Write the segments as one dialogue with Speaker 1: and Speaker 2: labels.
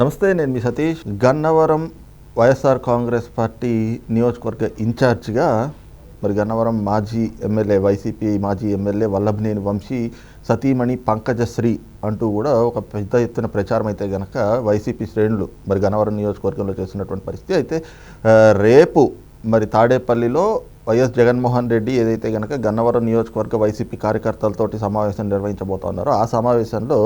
Speaker 1: నమస్తే నేను మీ Satish. Gannavaram YSR Congress party నియోజకవర్గ ఇన్ఛార్జ్గా మరి గన్నవరం మాజీ ఎమ్మెల్యే వైసీపీ మాజీ ఎమ్మెల్యే వల్లభనేని వంశీ సతీమణి పంకజశ్రీ అంటూ కూడా ఒక పెద్ద ఎత్తున ప్రచారం అయితే గనక వైసీపీ శ్రేణులు మరి గన్నవరం నియోజకవర్గంలో చేస్తున్నటువంటి పరిస్థితి అయితే రేపు మరి తాడేపల్లిలో వైఎస్ జగన్మోహన్ రెడ్డి ఏదైతే కనుక గన్నవరం నియోజకవర్గ వైసీపీ కార్యకర్తలతోటి సమావేశం నిర్వహించబోతున్నారో ఆ సమావేశంలో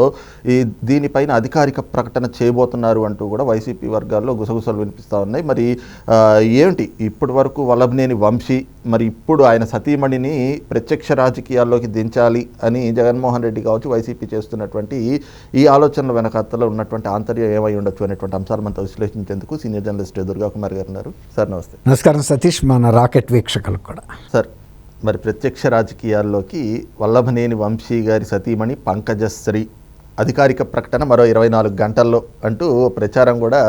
Speaker 1: ఈ దీనిపైన అధికారిక ప్రకటన చేయబోతున్నారు అంటూ కూడా వైసీపీ వర్గాల్లో గుసగుసలు వినిపిస్తూ ఉన్నాయి. మరి ఏమిటి ఏంటి ఇప్పటి వరకు వల్లభనేని వంశీ మరి ఇప్పుడు ఆయన సతీమణిని ప్రత్యక్ష రాజకీయాల్లోకి దించాలి అని జగన్మోహన్ రెడ్డి కావచ్చు వైసీపీ చేస్తున్నటువంటి ఈ ఆలోచనల వెనకాతలో ఉన్నటువంటి ఆంతర్యం ఏమై ఉండొచ్చు అనేటువంటి అంశాలు మనతో విశ్లేషించేందుకు సీనియర్ జర్నలిస్ట్ దుర్గా కుమార్ గారు ఉన్నారు. సార్ నమస్తే.
Speaker 2: నమస్కారం సతీష్ మన రాకెట్ వీక్షకులకు కూడా.
Speaker 1: సార్ మరి ప్రత్యక్ష రాజకీయాల్లోకి వల్లభనేని వంశీ గారి సతీమణి పంకజశ్రీ అధికారిక ప్రకటన మరో ఇరవై నాలుగు గంటల్లో అంటూ ప్రచారం కూడా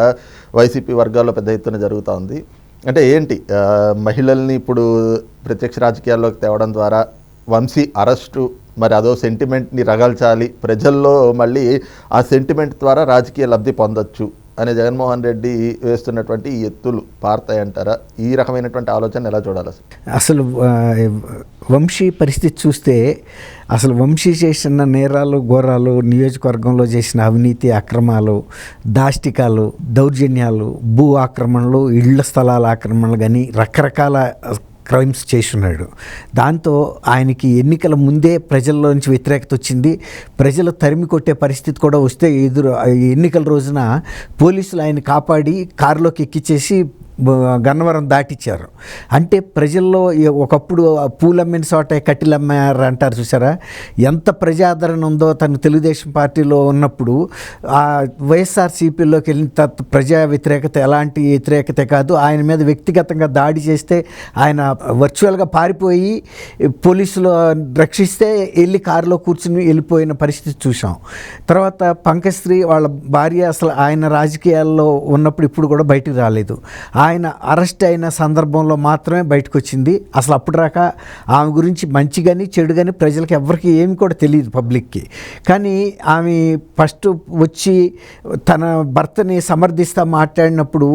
Speaker 1: వైసీపీ వర్గాల్లో పెద్ద ఎత్తున జరుగుతూ ఉంది. అంటే ఏంటి మహిళల్ని ఇప్పుడు ప్రత్యక్ష రాజకీయాల్లోకి తేవడం ద్వారా వంశీ అరెస్టు మరి అదో సెంటిమెంట్ని రగల్చాలి ప్రజల్లో మళ్ళీ ఆ సెంటిమెంట్ ద్వారా రాజకీయ లబ్ధి పొందొచ్చు అనే జగన్మోహన్ రెడ్డి వేస్తున్నటువంటి ఈ ఎత్తులు పారుతాయంటారా ఈ రకమైనటువంటి ఆలోచన ఎలా చూడాలి అసలు?
Speaker 2: అసలు వంశీ పరిస్థితి చూస్తే అసలు వంశీ చేసిన నేరాలు ఘోరాలు నియోజకవర్గంలో చేసిన అవినీతి అక్రమాలు దాష్టికాలు దౌర్జన్యాలు భూ ఆక్రమణలు ఇళ్ళ స్థలాల ఆక్రమణలు కానీ రకరకాల క్రైమ్స్ చేస్తున్నాడు. దాంతో ఆయనకి ఎన్నికల ముందే ప్రజల్లో నుంచి వ్యతిరేకత వచ్చింది. ప్రజలు తరిమి కొట్టే పరిస్థితి కూడా వస్తే ఎదురు ఎన్నికల రోజున పోలీసులు ఆయన కాపాడి కారులోకి ఎక్కిచ్చేసి గన్నవరం దాటిచ్చారు. అంటే ప్రజల్లో ఒకప్పుడు పూలమ్మిన చోట కట్టిలమ్మారు అంటారు చూసారా? ఎంత ప్రజాదరణ ఉందో తను తెలుగుదేశం పార్టీలో ఉన్నప్పుడు ఆ వైఎస్ఆర్సీపీలోకి వెళ్ళిన తత్ ప్రజా వ్యతిరేకత ఎలాంటి వ్యతిరేకత కాదు. ఆయన మీద వ్యక్తిగతంగా దాడి చేస్తే ఆయన వర్చువల్గా పారిపోయి పోలీసులు రక్షిస్తే వెళ్ళి కారులో కూర్చుని వెళ్ళిపోయిన పరిస్థితి చూసాం తర్వాత పంకశ్రీ వాళ్ళ భార్య అసలు ఆయన రాజకీయాల్లో ఉన్నప్పుడు ఇప్పుడు కూడా బయటికి రాలేదు. ఆయన అరెస్ట్ అయిన సందర్భంలో మాత్రమే బయటకు వచ్చింది అసలు అప్పుడు రాక ఆమె గురించి మంచి కానీ చెడు కానీ ప్రజలకు ఎవరికి ఏమి కూడా తెలియదు పబ్లిక్కి. కానీ ఆమె ఫస్ట్ వచ్చి తన భర్తని సమర్థిస్తా మాట్లాడినప్పుడు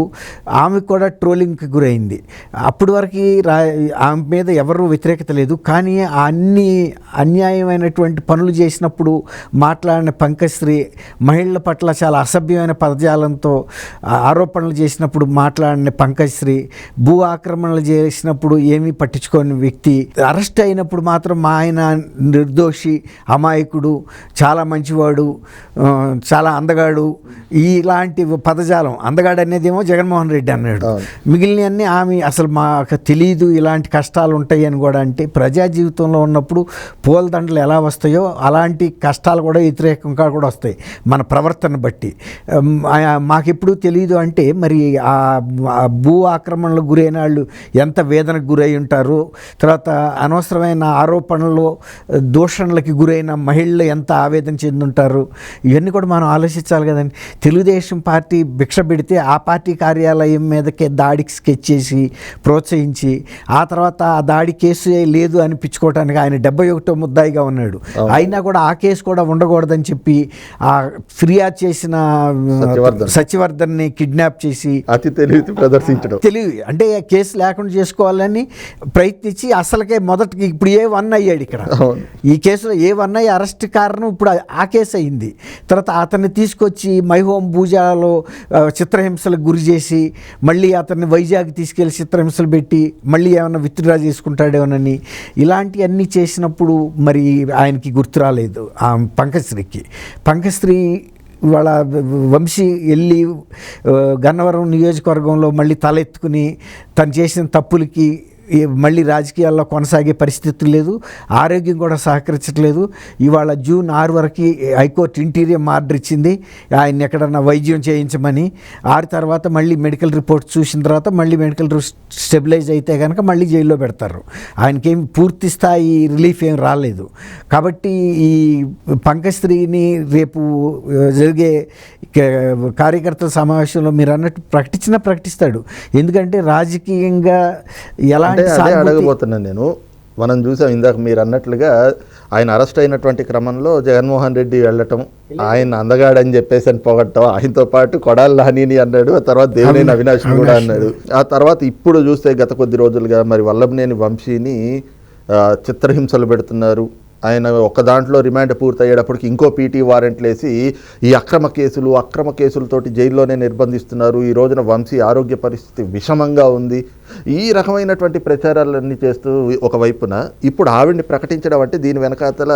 Speaker 2: ఆమె కూడా ట్రోలింగ్కి గురైంది. అప్పటి వరకు రా ఆమె మీద ఎవరు వ్యతిరేకత లేదు. కానీ ఆ అన్ని అన్యాయమైనటువంటి పనులు చేసినప్పుడు మాట్లాడిన పంకశ్రీ మహిళల పట్ల చాలా అసభ్యమైన పదజాలంతో ఆరోపణలు చేసినప్పుడు మాట్లాడిన పంకశ్రీ భూ ఆక్రమణలు చేసినప్పుడు ఏమీ పట్టించుకోని వ్యక్తి. అరెస్ట్ అయినప్పుడు మాత్రం మా ఆయన నిర్దోషి అమాయకుడు చాలా మంచివాడు చాలా అందగాడు. ఇలాంటి పదజాలం అందగాడు అనేదేమో జగన్మోహన్ రెడ్డి అన్నాడు. మిగిలినవన్నీ ఆమె అసలు మాకు తెలియదు ఇలాంటి కష్టాలు ఉంటాయి అని కూడా అంటే ప్రజా జీవితంలో ఉన్నప్పుడు పూలదండలు ఎలా వస్తాయో అలాంటి కష్టాలు కూడా వ్యతిరేకంగా కూడా వస్తాయి మన ప్రవర్తన బట్టి. మాకెప్పుడు తెలియదు అంటే మరి ఆ భూ ఆక్రమణలకు గురైన వాళ్ళు ఎంత వేదనకు గురై ఉంటారు? తర్వాత అనవసరమైన ఆరోపణలు దూషణలకి గురైన మహిళలు ఎంత ఆవేదన చెందుంటారు? ఇవన్నీ కూడా మనం ఆలోచించాలి కదండి. తెలుగుదేశం పార్టీ భిక్ష పెడితే ఆ పార్టీ కార్యాలయం మీదకే దాడికి స్కెచ్ చేసి ప్రోత్సహించి ఆ తర్వాత ఆ దాడి కేసు లేదు అనిపించుకోవటానికి ఆయన డెబ్బై ఒకటో ముద్దాయిగా ఉన్నాడు. అయినా కూడా ఆ కేసు కూడా ఉండకూడదని చెప్పి ఆ ఫిర్యాదు చేసిన. సత్యవర్ధన్ని కిడ్నాప్ చేసి
Speaker 1: అతి తెలివి ప్రదర్శించడం
Speaker 2: తెలివి అంటే కేసు లేకుండా చేసుకోవాలని ప్రయత్నించి అసలుకే మొదటికి ఇప్పుడు ఏ వన్ అయ్యాడు ఇక్కడ. ఈ కేసులో ఏ వన్ అయ్యి అరెస్ట్ కారణం ఇప్పుడు ఆ- కేసు అయింది. తర్వాత అతన్ని తీసుకొచ్చి మైహోం భూజాలో చిత్రహింసలకు గురి చేసి మళ్ళీ అతన్ని వైజాగ్ తీసుకెళ్ళి చిత్రహింసలు పెట్టి మళ్ళీ ఏమైనా విత్డ్రా చేసుకుంటాడేమోనని ఇలాంటివన్నీ చేసినప్పుడు మరి ఆయనకి గుర్తు రాలేదు. ఆ పంకశ్రీకి పంకశ్రీ వాళ్ళ వంశీ వెళ్ళి గన్నవరం నియోజకవర్గంలో మళ్ళీ తలెత్తుకుని తను చేసిన తప్పులకి మళ్ళీ రాజకీయాల్లో కొనసాగే పరిస్థితి లేదు ఆరోగ్యం కూడా సహకరించట్లేదు. ఇవాళ జూన్ ఆరు వరకు హైకోర్టు ఇంటీరియర్ ఆర్డర్ ఇచ్చింది. ఆయన ఎక్కడన్నా వైద్యం చేయించమని. ఆరు తర్వాత మళ్ళీ మెడికల్ రిపోర్ట్ చూసిన తర్వాత మళ్ళీ మెడికల్ స్టెబిలైజ్ అయితే కనుక మళ్ళీ జైల్లో పెడతారు. ఆయనకేం పూర్తి స్థాయి రిలీఫ్ ఏం రాలేదు. కాబట్టి ఈ పంకశ్రీని రేపు జరిగే కార్యకర్తల సమావేశంలో మీరు అన్నట్టు ప్రకటించినా ప్రకటిస్తాడు. ఎందుకంటే రాజకీయంగా
Speaker 1: ఎలా
Speaker 2: అంటే
Speaker 1: అదే అడగబోతున్నాను నేను. మనం చూసాం ఇందాక మీరు అన్నట్లుగా ఆయన అరెస్ట్ అయినటువంటి క్రమంలో జగన్మోహన్ రెడ్డి వెళ్ళటం ఆయన అందగాడని చెప్పేసి అని పొగట్టం ఆయనతో పాటు కొడాలి నానిని అన్నాడు ఆ తర్వాత దేవినేని అవినాష్ కూడా అన్నాడు. ఆ తర్వాత ఇప్పుడు చూస్తే గత కొద్ది రోజులుగా మరి వల్లభనేని వంశీని చిత్రహింసలు పెడుతున్నారు. ఆయన ఒక దాంట్లో రిమాండ్ పూర్తయ్యేటప్పటికి ఇంకో పీటీ వారెంట్లు వేసి ఈ అక్రమ కేసులు అక్రమ కేసులతోటి జైల్లోనే నిర్బంధిస్తున్నారు. ఈ రోజున వంశీ ఆరోగ్య పరిస్థితి విషమంగా ఉంది. ఈ రకమైనటువంటి ప్రచారాలన్నీ చేస్తూ ఒకవైపున ఇప్పుడు ఆవిడ్ని ప్రకటించడం అంటే దీని వెనకాతల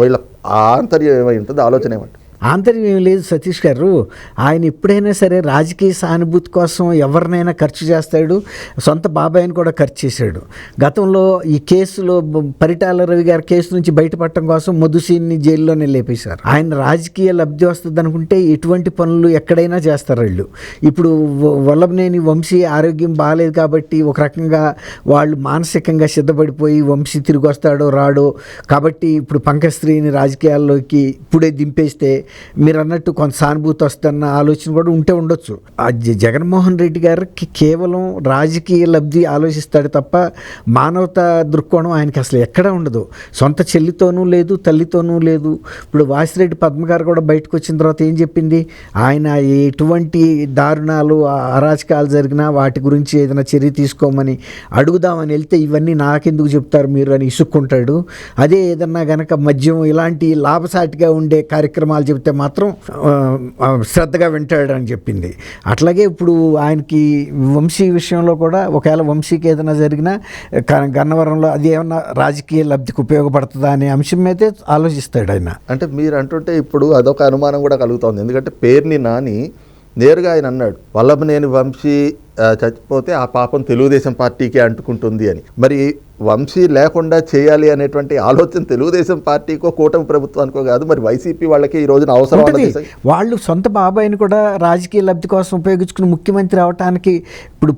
Speaker 1: వీళ్ళ ఆంతర్యం ఏమై ఉంటుంది ఆలోచన ఏమంటుంది
Speaker 2: ఆంతర్యం ఏం లేదు సతీష్ గారు. ఆయన ఎప్పుడైనా సరే రాజకీయ సానుభూతి కోసం ఎవరినైనా ఖర్చు చేస్తాడు సొంత బాబాయిని కూడా ఖర్చు చేశాడు. గతంలో ఈ కేసులో పరిటాల రవి గారి కేసు నుంచి బయటపడటం కోసం మధుసీన్ని జైల్లోనే లేపేశారు. ఆయన రాజకీయ లబ్ధి వస్తుంది అనుకుంటే ఎటువంటి పనులు ఎక్కడైనా చేస్తారు వీళ్ళు. ఇప్పుడు వల్లభనేని వంశీ ఆరోగ్యం బాగాలేదు కాబట్టి ఒక రకంగా వాళ్ళు మానసికంగా సిద్ధపడిపోయి వంశీ తిరిగి వస్తాడో రాడో కాబట్టి ఇప్పుడు పంకస్త్రీని రాజకీయాల్లోకి ఇప్పుడే దింపేస్తే మీరు అన్నట్టు కొంత సానుభూతి వస్తున్న ఆలోచన కూడా ఉంటే ఉండొచ్చు. ఆ జ- జగన్మోహన్ రెడ్డి గారికి కేవలం రాజకీయ లబ్ధి ఆలోచిస్తాడు తప్ప మానవత దృక్కోణం ఆయనకి అసలు ఎక్కడ ఉండదు. సొంత చెల్లితోనూ లేదు తల్లితోనూ లేదు. ఇప్పుడు వాసిరెడ్డి పద్మ గారు కూడా బయటకు వచ్చిన తర్వాత ఏం చెప్పింది? ఆయన ఎటువంటి దారుణాలు అరాచకాలు జరిగినా వాటి గురించి ఏదైనా చర్య తీసుకోమని అడుగుదామని వెళ్తే ఇవన్నీ నాకెందుకు చెప్తారు మీరు అని ఇసుక్కుంటాడు. అదే ఏదన్నా గనక మద్యం ఇలాంటి లాభసాటిగా ఉండే కార్యక్రమాలు చెబితే మాత్రం శ్రద్ధగా వింటాడని చెప్పింది. అట్లాగే ఇప్పుడు ఆయనకి వంశీ విషయంలో కూడా ఒకవేళ వంశీకి ఏదైనా జరిగినా గన్నవరంలో అది ఏమన్నా రాజకీయ లబ్ధికి ఉపయోగపడుతుందా అనే అంశం అయితే ఆలోచిస్తాడు ఆయన.
Speaker 1: అంటే మీరు అంటుంటే ఇప్పుడు అదొక అనుమానం కూడా కలుగుతోంది. ఎందుకంటే పేరుని నాని నేరుగా ఆయన అన్నాడు వల్లభనేని వంశీ చచ్చిపోతే ఆ పాపం తెలుగుదేశం పార్టీకే అంటుకుంటుంది అని. మరి వంశీ లేకుండా చేయాలి అనేటువంటి ఆలోచన తెలుగుదేశం పార్టీకో కూటమి ప్రభుత్వానికో కాదు మరి వైసీపీ వాళ్ళకి ఈ రోజున అవసరం
Speaker 2: వాళ్ళు సొంత బాబాయిని కూడా రాజకీయ లబ్ధి కోసం ఉపయోగించుకుని ముఖ్యమంత్రి అవటానికి ఇప్పుడు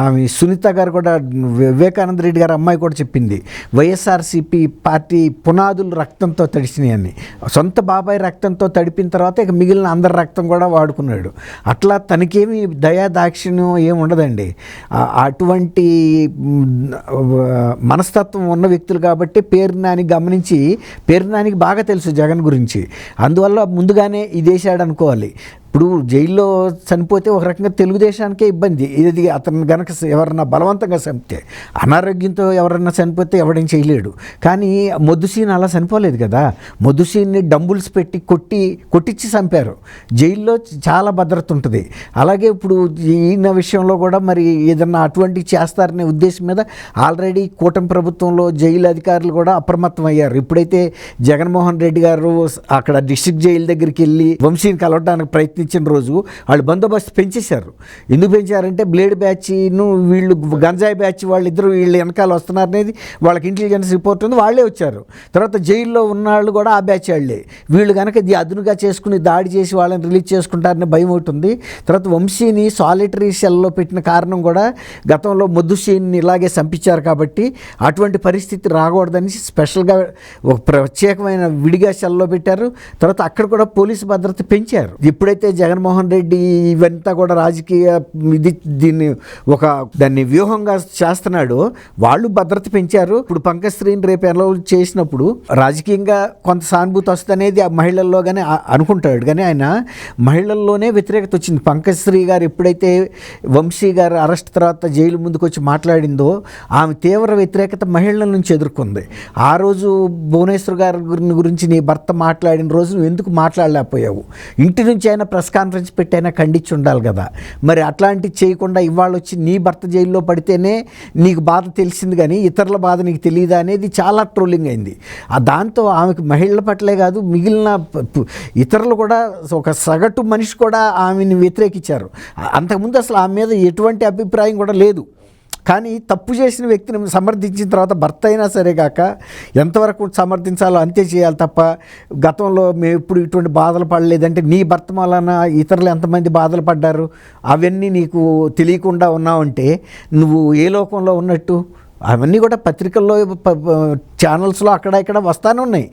Speaker 2: ఆమె సునీత గారు కూడా వివేకానంద రెడ్డి గారు అమ్మాయి కూడా చెప్పింది. వైఎస్ఆర్సీపీ పార్టీ పునాదులు రక్తంతో తడిసినాయని సొంత బాబాయ్ రక్తంతో తడిపిన తర్వాత ఇక మిగిలిన అందరి రక్తం కూడా వాడుకున్నాడు. అట్లా తనకేమి దయా దాక్షిణ్యం ఏమి ఉండదండి. అటువంటి మనస్తత్వం ఉన్న వ్యక్తులు కాబట్టి పేరు నాని గమనించి పేరు నానికి బాగా తెలుసు జగన్ గురించి. అందువల్ల ముందుగానే ఇదేశాడు అనుకోవాలి. ఇప్పుడు జైల్లో చనిపోతే ఒక రకంగా తెలుగుదేశానికే ఇబ్బంది. ఇది అతను గనక ఎవరన్నా బలవంతంగా చంపితే అనారోగ్యంతో ఎవరన్నా చనిపోతే ఎవడేం చేయలేడు. కానీ మొద్దుసీన్ అలా చనిపోలేదు కదా. మొద్దుసీన్ని డంబుల్స్ పెట్టి కొట్టి కొట్టించి చంపారు. జైల్లో చాలా భద్రత ఉంటుంది. అలాగే ఇప్పుడు ఈయన విషయంలో కూడా మరి ఏదన్నా అటువంటి చేస్తారనే ఉద్దేశం మీద ఆల్రెడీ కూటమి ప్రభుత్వంలో జైలు అధికారులు కూడా అప్రమత్తం అయ్యారు ఇప్పుడైతే జగన్మోహన్ రెడ్డి గారు అక్కడ డిస్ట్రిక్ట్ జైలు దగ్గరికి వెళ్ళి వంశీని కలవడానికి ప్రయత్నించిన రోజు వాళ్ళు బందోబస్తు పెంచేశారు. ఎందుకు పెంచారంటే బ్లేడ్ బ్యాచ్ను వీళ్ళు గంజాయి బ్యాచ్ వాళ్ళిద్దరు వీళ్ళు వెనకాల వస్తున్నారు అనేది వాళ్ళకి ఇంటెలిజెన్స్ రిపోర్ట్ ఉంది వాళ్ళే వచ్చారు. తర్వాత జైల్లో ఉన్న వాళ్ళు కూడా ఆ బ్యాచ్ వాళ్ళే. వీళ్ళు కనుక ఇది అదునుగా చేసుకుని దాడి చేసి వాళ్ళని రిలీజ్ చేసుకుంటారనే భయం ఒకటి ఉంది. తర్వాత వంశీని సాలిటరీ సెల్లో పెట్టిన కారణం కూడా గతంలో మొద్దుసీన్ని ఇలాగే చంపించారు కాబట్టి అటువంటి పరిస్థితి రాకూడదని స్పెషల్గా ఒక ప్రత్యేకమైన విడిగా సెల్లో పెట్టారు. తర్వాత అక్కడ కూడా పోలీసు భద్రత పెంచారు. ఎప్పుడైతే జగన్మోహన్ రెడ్డి ఇవంతా కూడా రాజకీయ ఇది దీన్ని ఒక దాన్ని వ్యూహంగా చేస్తున్నాడో. వాళ్ళు భద్రత పెంచారు. ఇప్పుడు పంకశ్రీని రేపు ఎలా చేసినప్పుడు రాజకీయంగా కొంత సానుభూతి వస్తుంది అనేది ఆ మహిళల్లో కానీ అనుకుంటాడు. కానీ ఆయన మహిళల్లోనే వ్యతిరేకత వచ్చింది. పంకశ్రీ గారు ఎప్పుడైతే వంశీ గారు అరెస్ట్ తర్వాత జైలు ముందుకు వచ్చి మాట్లాడిందో ఆమె తీవ్ర వ్యతిరేకత మహిళల నుంచి ఎదుర్కొంది. ఆ రోజు భువనేశ్వర్ గారి గురించి నీ భర్త మాట్లాడిన రోజు నువ్వు ఎందుకు మాట్లాడలేకపోయావు? ఇంటి నుంచి ఆయన ప్రెస్ కాన్ఫరెన్స్ పెట్టైనా ఖండించి ఉండాలి కదా. మరి అట్లాంటివి చేయకుండా ఇవాళ వచ్చి నీ భర్త జైల్లో పడితేనే నీకు బాధ తెలిసింది కానీ ఇతరుల బాధ నీకు తెలియదా అనేది చాలా ట్రోలింగ్ అయింది. ఆ దాంతో ఆమెకు మహిళల పట్లే కాదు మిగిలిన ఇతరులు కూడా ఒక సగటు మనిషి కూడా ఆమెని వ్యతిరేకించారు. అంతకుముందు అసలు ఆమె మీద ఎటువంటి అభిప్రాయం కూడా లేదు. కానీ తప్పు చేసిన వ్యక్తిని సమర్థించిన తర్వాత భర్త అయినా సరే కాక ఎంతవరకు సమర్థించాలో అంతే చేయాలి తప్ప గతంలో మేము ఇప్పుడు ఇటువంటి బాధలు పడలేదంటే నీ భర్త వలన ఇతరులు ఎంతమంది బాధలు పడ్డారు? అవన్నీ నీకు తెలియకుండా ఉన్నావంటే నువ్వు ఏ లోకంలో ఉన్నట్టు? అవన్నీ కూడా పత్రికల్లో ఛానల్స్లో అక్కడ ఇక్కడ వస్తానే ఉన్నాయి.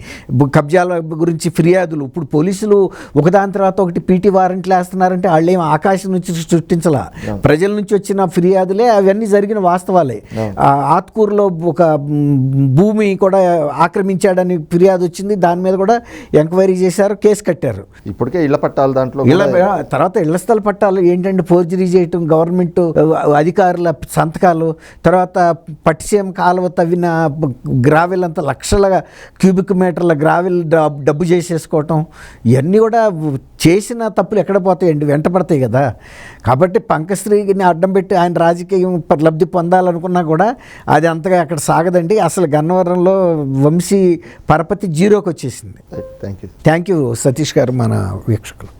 Speaker 2: కబ్జాల గురించి ఫిర్యాదులు. ఇప్పుడు పోలీసులు ఒకదాని తర్వాత ఒకటి పీటీ వారెంట్లు వేస్తున్నారంటే వాళ్ళు ఏం ఆకాశం నుంచి సృష్టించలా? ప్రజల నుంచి వచ్చిన ఫిర్యాదులే అవన్నీ జరిగిన వాస్తవాలే. ఆత్కూరులో ఒక భూమి కూడా ఆక్రమించాడని ఫిర్యాదు వచ్చింది. దాని మీద కూడా ఎంక్వైరీ చేశారు కేసు కట్టారు.
Speaker 1: ఇప్పటికే ఇళ్ళ పట్టాల దాంట్లో
Speaker 2: ఇళ్ళ తర్వాత ఇళ్ళ స్థల పట్టాలు ఏంటంటే ఫోర్జరీ చేయటం గవర్నమెంట్ అధికారుల సంతకాలు తర్వాత పట్టిసీమ కాలువ తవ్విన గ్రావెల్ అంత లక్షల క్యూబిక్ మీటర్ల గ్రావెల్ డబ్- డబ్బు చేసేసుకోవటం ఇవన్నీ కూడా చేసిన తప్పులు ఎక్కడ పోతాయండి వెంట పడతాయి కదా. కాబట్టి పంకశ్రీని అడ్డం పెట్టి ఆయన రాజకీయం లబ్ధి పొందాలనుకున్నా కూడా అది అంతగా అక్కడ సాగదండి. అసలు గన్నవరంలో వంశీ పరపతి జీరోకి వచ్చేసింది
Speaker 1: thank you
Speaker 2: thank you Satish garu మన వీక్షకులు